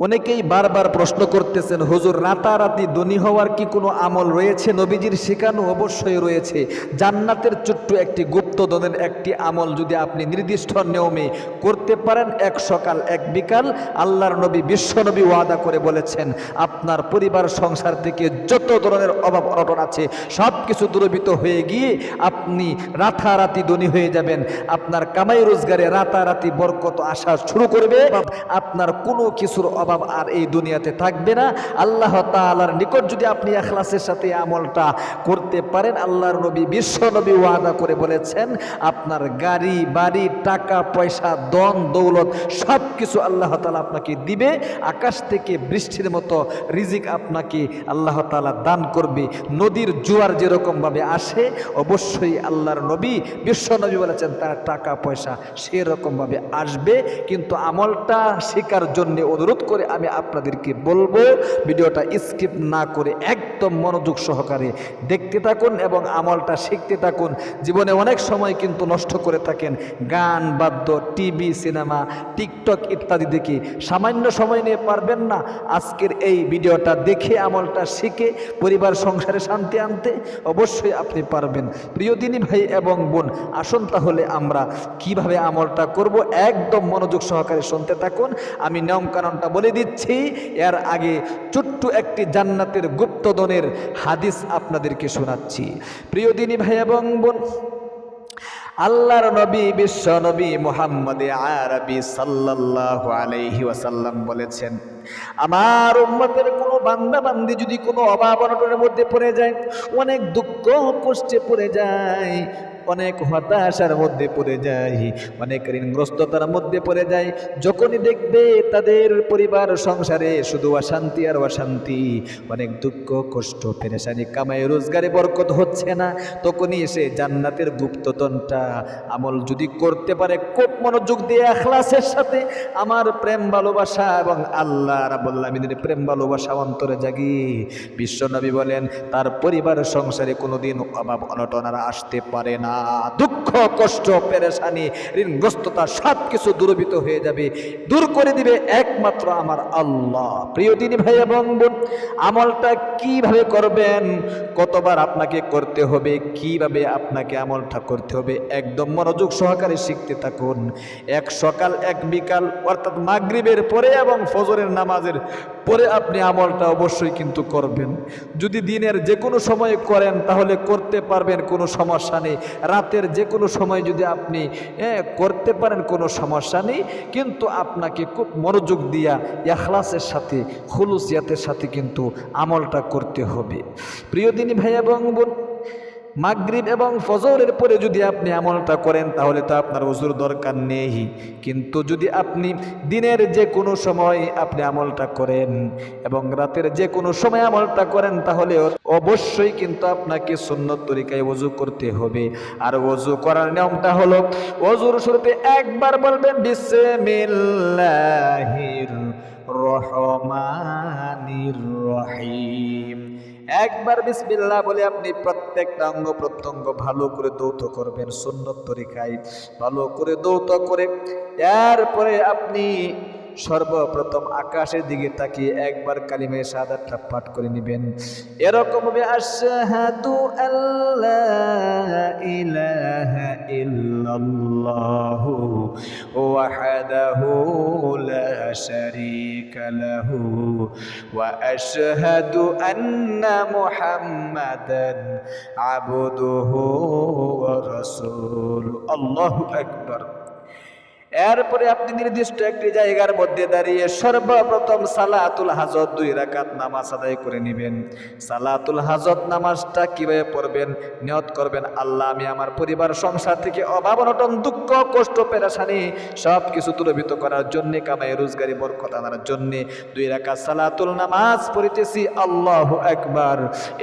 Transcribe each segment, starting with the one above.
অনেকেই বারবার প্রশ্ন করতেছেন, হুজুর, রাতারাতি ধনী হওয়ার কি কোনো আমল রয়েছে? নবীজির শেখানো অবশ্যই রয়েছে। জান্নাতের ছোট্ট একটি গুপ্তধনের একটি আমল যদি আপনি নির্দিষ্ট নিয়মে করতে পারেন, এক সকাল, এক বিকাল, আল্লাহর নবী বিশ্বনবী ওয়াদা করে বলেছেন, আপনার পরিবার, সংসার থেকে যত ধরনের অভাব অনটন আছে সব কিছু দূরবিত হয়ে গিয়ে আপনি রাতারাতি ধনী হয়ে যাবেন। আপনার কামাই রোজগারে রাতারাতি বরকত আসা শুরু করবে। আপনার কোনো কিছুর অভাব আর এই দুনিয়াতে থাকবে না। আল্লাহ তালার নিকট যদি আপনি এখলাসের সাথে আমলটা করতে পারেন, আল্লাহর নবী, বিশ্ব নবী ওয়াদা করে বলেছেন, আপনার গাড়ি, বাড়ি, টাকা, পয়সা দন দৌলত সব কিছু আল্লাহ তালা আপনাকে দিবে। আকাশ থেকে বৃষ্টির মতো রিজিক আপনাকে আল্লাহ তাআলা দান করবে। নদীর জোয়ার যেরকমভাবে আসে, অবশ্যই আল্লাহর নবী, বিশ্ব নবী বলেছেন, তার টাকা, পয়সা সেরকমভাবে আসবে। কিন্তু আমলটা শেখার জন্যে অনুরোধ করে আমি আপনাদেরকে বলব, ভিডিওটা স্কিপ না করে একদম মনোযোগ সহকারে দেখতে থাকুন এবং আমলটা শিখতে থাকুন। জীবনে অনেক সময় কিন্তু নষ্ট করে থাকেন। গান, বাদ্য, টিভি, সিনেমা, টিকটক ইত্যাদি দেখে সামান্য সময় নিয়ে পারবেন না। আজকের এই ভিডিওটা দেখে, আমলটা শিখে, পরিবার, সংসারে শান্তি আনতে অবশ্যই আপনি পারবেন। প্রিয় দিনী ভাই এবং বোন, আসুন তাহলে আমরা কীভাবে আমলটা করব, একদম মনোযোগ সহকারে শুনতে থাকুন। আমি নিয়মকানুনটা বলে দিচ্ছি, এর আগে ছোট্ট একটি জান্নাতের গুপ্তদনের হাদিস আপনাদেরকে শোনাচ্ছি। প্রিয় দিনী ভাই এবং বোন, আল্লাহর নবী, বিশ্ব নবী মোহাম্মদ আরবি সাল্লাল্লাহু আলাইহি ওয়াসাল্লাম বলেছেন, আমার উম্মতের কোনো বান্দা বান্দি যদি কোনো অভাব অনটনের মধ্যে পড়ে যায়, অনেক দুঃখ কষ্টে পড়ে যায় অনেক হতাশার মধ্যে পড়ে যায়, অনেক ঋণগ্রস্ততার মধ্যে পড়ে যায়। যখনই দেখবে তাদের পরিবার সংসারে শুধু অশান্তি আর অশান্তি, অনেক দুঃখ, কষ্ট, পেরেশানি, কামাই, রোজগারে বরকত হচ্ছে না। তখনই এসে জান্নাতের গুপ্ততনটা আমল যদি করতে পারে, খুব মনোযোগ দিয়ে এখলাসের সাথে আমার প্রেম, ভালোবাসা এবং আল্লাহ রাবুল্লাহ আমিনের প্রেম, ভালোবাসা অন্তরে জাগি বিশ্বনবী বলেন, তার পরিবার সংসারে কোনোদিন অভাব অনটন আর আসতে পারে না। দুঃখ, কষ্ট, পেরেশানি, ঋণগ্রস্ততা সব কিছু দূরবিত হয়ে যাবে। দূর করে দিবে একমাত্র আমার আল্লাহ। প্রিয় দিনী ভাই এবং বোন, আমলটা কীভাবে করবেন? কতবার আপনাকে করতে হবে? কীভাবে আপনাকে আমলটা করতে হবে? একদম মনোযোগ সহকারে শিখতে থাকুন। এক সকাল, এক বিকাল, অর্থাৎ মাগরিবের পরে এবং ফজরের নামাজের পরে আপনি আমলটা অবশ্যই কিন্তু করবেন। যদি দিনের যে কোনো সময় করেন, তাহলে করতে পারবেন, কোনো সমস্যা নেই। রাতের যে কোনো সময় যদি আপনি করতে পারেন, কোনো সমস্যা নেই। কিন্তু আপনাকে খুব মনোযোগ দিয়া এখলাসের সাথে, খুলুসিয়াতের সাথে কিন্তু আমলটা করতে হবে। প্রিয় দিনী ভাই এবং মাগরিব এবং ফজরের পরে যদি আপনি আমলটা করেন, তাহলে তো আপনার ওজুর দরকার নেই। কিন্তু যদি আপনি দিনের যে কোনো সময় আপনি আমলটা করেন এবং রাতের যে কোনো সময় আমলটা করেন, তাহলে অবশ্যই কিন্তু আপনাকে সুন্নত তরিকায় ওজু করতে হবে। আর ওজু করার নিয়মটা হলো ওজুর শুরুতে একবার বলবেন, বিসমিল্লাহির রহমানির রহিম। একবার বিসমিল্লাহ বলে আপনি প্রত্যেকটা অঙ্গ প্রত্যঙ্গ ভালো করে দৌত করবেন, সুন্নত তরিকায় ভালো করে দৌত করে। এরপরে আপনি সর্বপ্রথম আকাশের দিকে তাকিয়ে একবার কালিমে সাদাতটা পাঠ করে নেবেন। এরকম ভাবে আশহাদু আল্লাহ ইলাহা ইল্লাল্লাহু ওয়াহদাহু লা শারীকা ওয়া আশহাদু আন্না মুহাম্মাদান আবদুহু ওয়া এরপরে আপনি নির্দিষ্ট একটি জায়গার মধ্যে দাঁড়িয়ে সর্বপ্রথম সালাতুল হাজত দুই রাকাত নামাজ আদায় করে নেবেন। সালাতুল হাজত নামাজটা কীভাবে পড়বেন? নিয়ত করবেন, আল্লাহ আমি আমার পরিবার, সংসার থেকে অভাব, অনটন, দুঃখ, কষ্ট, পেরেশানি সব কিছু তুলবিত করার জন্য, কামাই, রোজগারি, বরকত আনার জন্য দুই রাকাত সালাতুল নামাজ পড়িতেছি। আল্লাহ একবার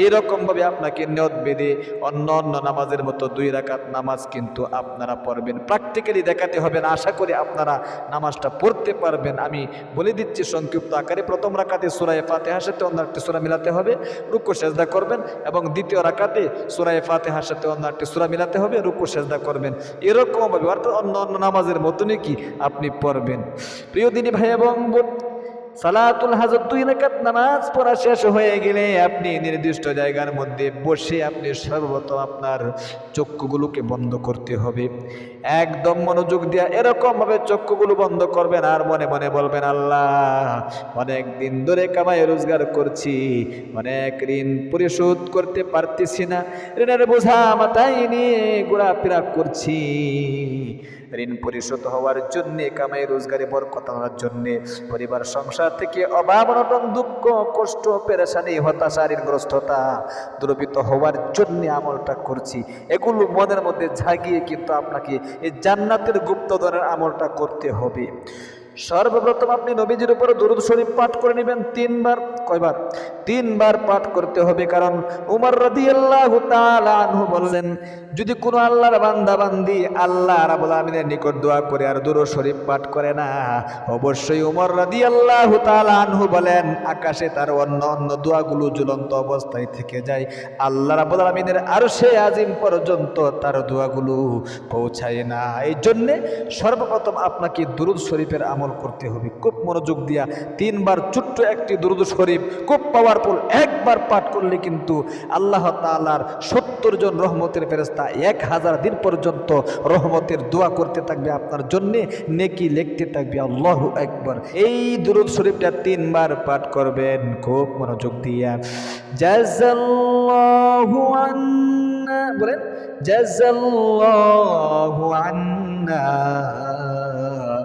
এইরকম ভাবে আপনাকে নিয়ত বেঁধে অন্য অন্য নামাজের মতো দুই রাকাত নামাজ কিন্তু আপনারা পড়বেন। প্র্যাকটিক্যালি দেখাতে হবে না, আশা করি আপনারা নামাজটা পড়তে পারবেন। আমি বলে দিচ্ছি সংক্ষিপ্ত আকারে। প্রথম রাকাতে সুরায় ফাতেহার সাথে অন্য একটি সুরা মিলাতে হবে, রুকু, সেজদা করবেন এবং দ্বিতীয় রাকাতে সুরায় ফাতেহার সাথে অন্য একটি সুরা মিলাতে হবে, রুকু, সেজদা করবেন। এরকমভাবে অর্থাৎ অন্য অন্য নামাজের মতনই কি আপনি পড়বেন। প্রিয় দিনী ভাই এবং সালাতুল হাজত দুই রাকাত নামাজ পড়া শেষ হয়ে গেলে আপনি নির্দিষ্ট জায়গার মধ্যে বসে আপনি সর্বপ্রথম আপনার চক্ষুগুলোকে বন্ধ করতে হবে। একদম মনোযোগ দিয়া এরকম ভাবে চক্ষুগুলো বন্ধ করবেন আর মনে মনে বলবেন, আল্লাহ, অনেক দিন ধরে কামাই রোজগার করছি, অনেক ঋণ পরিশোধ করতে পারতেছি না, ঋণের বোঝা মাথায় নিয়ে ঘোরাফেরা করছি। ঋণ পরিশোধ হওয়ার জন্যে কামাই রোজগারে বরকত হওয়ার জন্যে, পরিবার, সংসার থেকে অভাব অনটন, দুঃখ, কষ্ট, পেরেশানি, হতাশা, ঋণগ্রস্ততা দ্রবিত হওয়ার জন্য আমলটা করছি। এগুলো মনের মধ্যে ঝাগিয়ে কিন্তু আপনাকে এই জান্নাতের গুপ্তধরের আমলটা করতে হবে। সর্বপ্রথম আপনি নবীজির উপরে দরুদ শরীফ পাঠ করে নেবেন তিনবার। কয়বার? তিনবার পাঠ করতে হবে, কারণ উমর রাদিয়াল্লাহু তাআলা আনহু বললেন, যদি কোনো আল্লাহর বান্দা বান্দি আল্লাহ রাব্বুল আমিনের নিকট দোয়া করে আর দরুদ শরীফ পাঠ করে না, অবশ্যই উমর রাদিয়াল্লাহু তাআলা আনহু বলেন, আকাশে তার অন্য অন্য দোয়াগুলো ঝুলন্ত অবস্থায় থেকে যায়। আল্লাহ রাব্বুল আমিনের আরশে আজিম পর্যন্ত তার দোয়াগুলো পৌঁছায় না। এই জন্যে সর্বপ্রথম আপনাকে দুরুদ শরীফের আমল করতে হবে। খুব মনোযোগ দিয়া তিনবার ছোট্ট একটি দুরুদ শরীফ খুব পাওয়ারফুল একবার পাঠ করলে কিন্তু আল্লাহ তাআলার সত্তর জন রহমতের ফেরেস্তা এক হাজার দিন পর্যন্ত রহমতের দোয়া করতে থাকবে আপনার জন্যে, নেকি লিখতে থাকবে। আল্লাহ একবার এই দুরুদ শরীফটা তিনবার পাঠ করবেন, খুব মনোযোগ দিয়া। জাজাল্লাহু বলেন জাজাল্লাহু আন্না।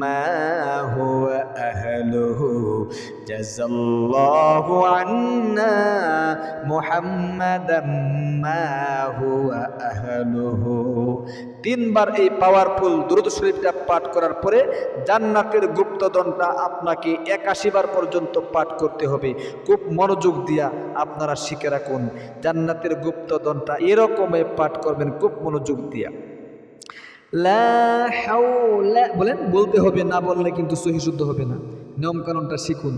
ما هو أهله جزى الله عنا محمدا ما هو أهله তিনবার এই পাওয়ারফুল দ্রুত শরীফটা পাঠ করার পরে জান্নাতের গুপ্তদনটা আপনাকে একাশি বার পর্যন্ত পাঠ করতে হবে খুব মনোযোগ দিয়া আপনারা শিখে রাখুন জান্নাতের গুপ্তদনটা এরকমই পাঠ করবেন খুব মনোযোগ দিয়া লা হাওলা বলেন, বলতে হবে, না বললে কিন্তু সহি শুদ্ধ হবে না। নিয়ম কানুনটা শিখুন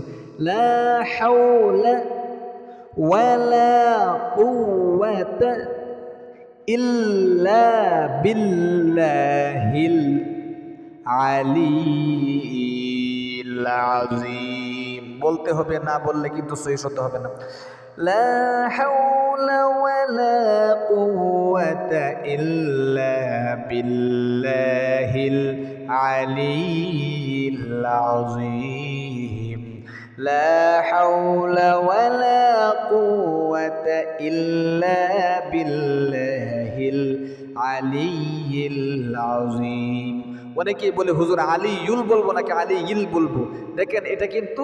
বলতে হবে, না বললে কিন্তু সহি শুদ্ধ হবে না। حول ولا قوة إلا بالله العلي العظيم لا حول ولا قوة إلا بالله العلي العظيم অনেকেই বলে হুজুর আলী ইউল বলব নাকি আলী ইল বলব দেখেন এটা কিন্তু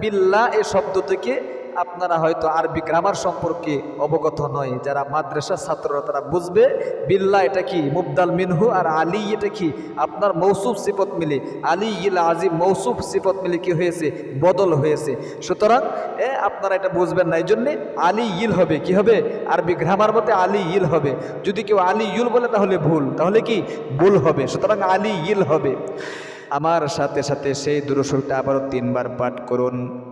বিল্লা এ শব্দ থেকে আপনারা হয়তো আরবি গ্রামার সম্পর্কে অবগত নয়। যারা মাদ্রাসার ছাত্ররা, তারা বুঝবে, বিল্লাহ এটা কি? মুবদাল মিনহু আর আলী এটা কি? আপনার মৌসুফ সিফত মিলে আলী ইল আজিম মৌসুফ সিফত মিলে কি হয়েছে? বদল হয়েছে। সুতরাং, এ, আপনারা এটা বুঝবেন না। এই জন্যে আলী ইল হবে। কি হবে? আরবি গ্রামার মতে আলী ইল হবে। যদি কেউ আলী ইউল বলে, তাহলে ভুল। তাহলে কি? ভুল হবে। সুতরাং আলী ইল হবে। আমার সাথে সাথে সেই দুরুশরীফটা আবারও তিনবার পাঠ করুন।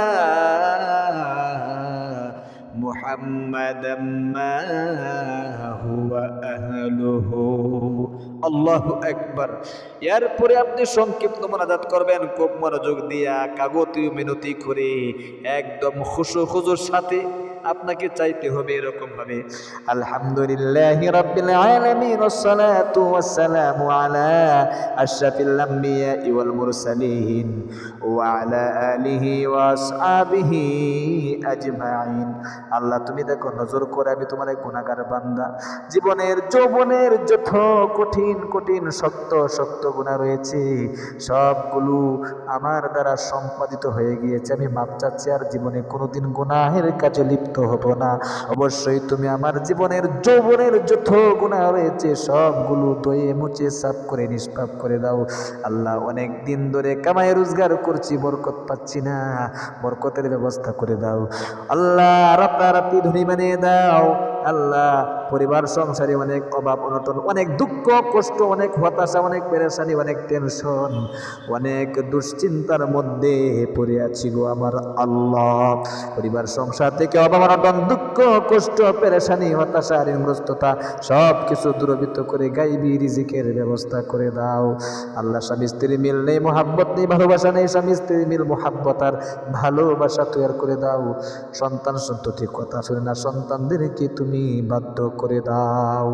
محمدا ما هو أهله আল্লাহ একবার এরপরে আপনি সংক্ষিপ্ত মোনাজাত করবেন খুব মনোযোগ দিয়া কাগতীয় মিনতি করে একদম খুশু খুজুর সাথে আপনাকে চাইতে হবে এরকম ভাবে আলহামদুলিল্লাহ রাব্বিল আলামিন আশরাফিল আম্বিয়া ওয়াল মুরসালিন ওয়া আলা আলিহি ওয়া আসহাবিহি আজমাইন। আল্লাহ, তুমি দেখো, নজর করে আমি তোমার গুনাহগার বান্দা। জীবনের যৌবনের যত কঠিন কঠিন, শক্ত শক্ত গুণা রয়েছে, সবগুলো আমার দ্বারা সম্পাদিত হয়ে গিয়েছে। আমি মাপ চাচ্ছি আর জীবনে কোনোদিন গুনাহের কাজে লিপ্ত লিপ্ত হব না। অবশ্যই তুমি আমার জীবনের যৌবনের যত গুণা রয়েছে, সবগুলো দয়ে মুছে, সাফ করে, নিষ্পাপ করে দাও। আল্লাহ অনেক দিন ধরে কামায় রোজগার করছি, বরকত পাচ্ছি না। বরকতের ব্যবস্থা করে দাও। আল্লাহ রাতারাতি ধনী বানিয়ে দাও। আল্লাহ পরিবার, সংসারে অনেক অভাব, অনটন, অনেক দুঃখ, কষ্ট, অনেক হতাশা, অনেক পেরেশানি, অনেক টেনশন অনেক দুশ্চিন্তার মধ্যে পড়ে আছি গো আমার আল্লাহ। পরিবার, সংসার থেকে অভাব, অনটন, দুঃখ, কষ্ট, পেরেশানি, হতাশা, ঋণগ্রস্ততা সব কিছু দূরবৃত্ত করে গাইবি, রিজিকের ব্যবস্থা করে দাও। আল্লাহ, স্বামী স্ত্রী মিল নেই, মোহাব্বত নেই, ভালোবাসা নেই, স্বামী স্ত্রী মিল, মোহাব্বত আর ভালোবাসা তৈরি করে দাও। সন্তান সন্ততি কথা শুনে না সন্তানদেরকে তুমি বাধ্য করে দাও।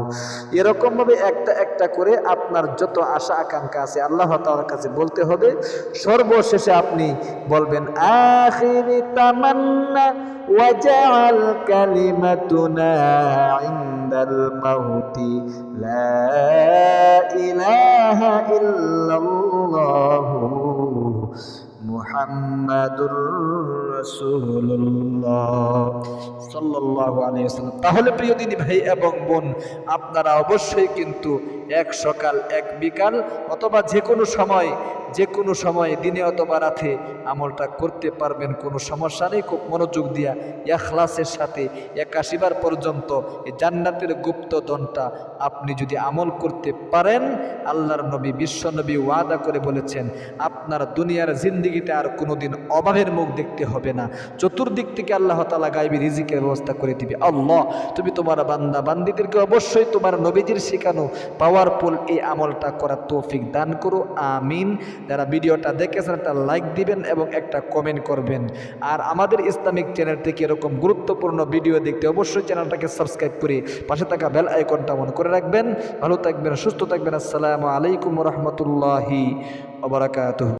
এরকম ভাবে একটা একটা করে আপনার যত আশা আকাঙ্ক্ষা আছে আল্লাহ তাআলার কাছে বলতে হবে। সর্বশেষে আপনি বলবেন, আখিরি তামান্না ওয়াজআল কালিমাতুনা ইনদাল মাউতি, লা ইলাহা আলাইহি ওয়াসাল্লাম তাহলে প্রিয় দিনী ভাই এবং বোন আপনারা অবশ্যই কিন্তু এক সকাল, এক বিকাল অথবা যে কোনো সময়, যে কোনো সময়, দিনে অথবা রাতে আমলটা করতে পারবেন, কোনো সমস্যা নেই। খুব মনোযোগ দিয়া এখলাসের সাথে একাশিবার পর্যন্ত এই জান্নাতের গুপ্তধনটা আপনি যদি আমল করতে পারেন, আল্লাহর নবী, বিশ্ব নবী ওয়াদা করে বলেছেন, আপনার দুনিয়ার জিন্দিগিতে আর কোনোদিন অভাবের মুখ দেখতে হবে না। চতুর্দিক থেকে আল্লাহ তালা গাইবি রিজিকের ব্যবস্থা করে দিবে। আল্লাহ, তুমি তোমার বান্দা বান্দিদেরকে অবশ্যই তোমার নবীজির শেখানো পাওয়ারফুল এই আমলটা করার তৌফিক দান করো, আমিন। যারা ভিডিওটা দেখেছেন, একটা লাইক দিবেন এবং একটা কমেন্ট করবেন। আর আমাদের ইসলামিক চ্যানেল থেকে এরকম গুরুত্বপূর্ণ ভিডিও দেখতে অবশ্যই চ্যানেলটাকে সাবস্ক্রাইব করে পাশে থাকা বেল আইকনটা মনে করে রাখবেন। ভালো থাকবেন, সুস্থ থাকবেন। আসসালামু আলাইকুম রহমতুল্লাহি ওবরাকাতুহ